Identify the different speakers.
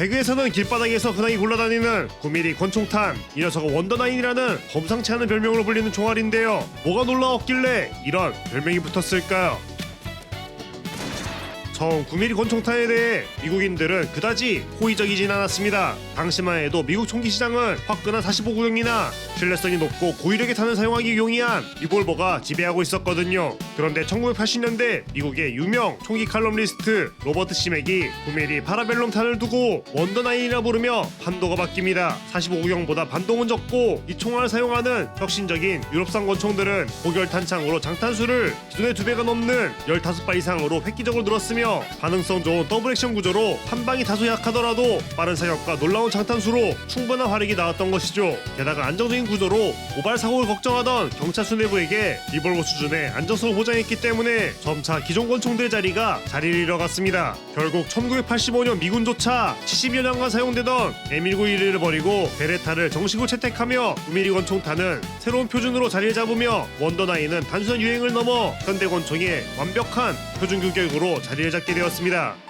Speaker 1: 배그에서는 길바닥에서 흔하게 굴러다니는 9mm 권총탄 이 녀석은 원더나인이라는 범상치 않은 별명으로 불리는 총알인데요 뭐가 놀라웠길래 이런 별명이 붙었을까요? 처음 9mm 권총탄에 대해 미국인들은 그다지 호의적이진 않았습니다. 당시만 해도 미국 총기 시장은 화끈한 45구경이나 신뢰성이 높고 고위력의 탄을 사용하기 용이한 리볼버가 지배하고 있었거든요. 그런데 1980년대 미국의 유명 총기 칼럼니스트 로버트 시맥이 9mm 파라벨롬 탄을 두고 원더나인이라 부르며 판도가 바뀝니다. 45구경보다 반동은 적고 이 총알을 사용하는 혁신적인 유럽산 권총들은 고결 탄창으로 장탄수를 기존의 두 배가 넘는 15발 이상으로 획기적으로 늘었으며 반응성 좋은 더블 액션 구조로 한 방이 다소 약하더라도 빠른 사격과 놀라운 장탄수로 충분한 화력이 나왔던 것이죠. 게다가 안정적인 구조로 고발 사고를 걱정하던 경찰 내부에게 리볼버 수준의 안정성을 보장했기 때문에 점차 기존 권총들의 자리가 자리를 잃어갔습니다. 결국 1985년 미군조차 70여 년간 사용되던 M1911을 버리고 베레타를 정식으로 채택하며 9mm 권총탄은 새로운 표준으로 자리를 잡으며 원더나인은 단순한 유행을 넘어 현대 권총의 완벽한 표준 규격으로 자리를 잡게 되었습니다.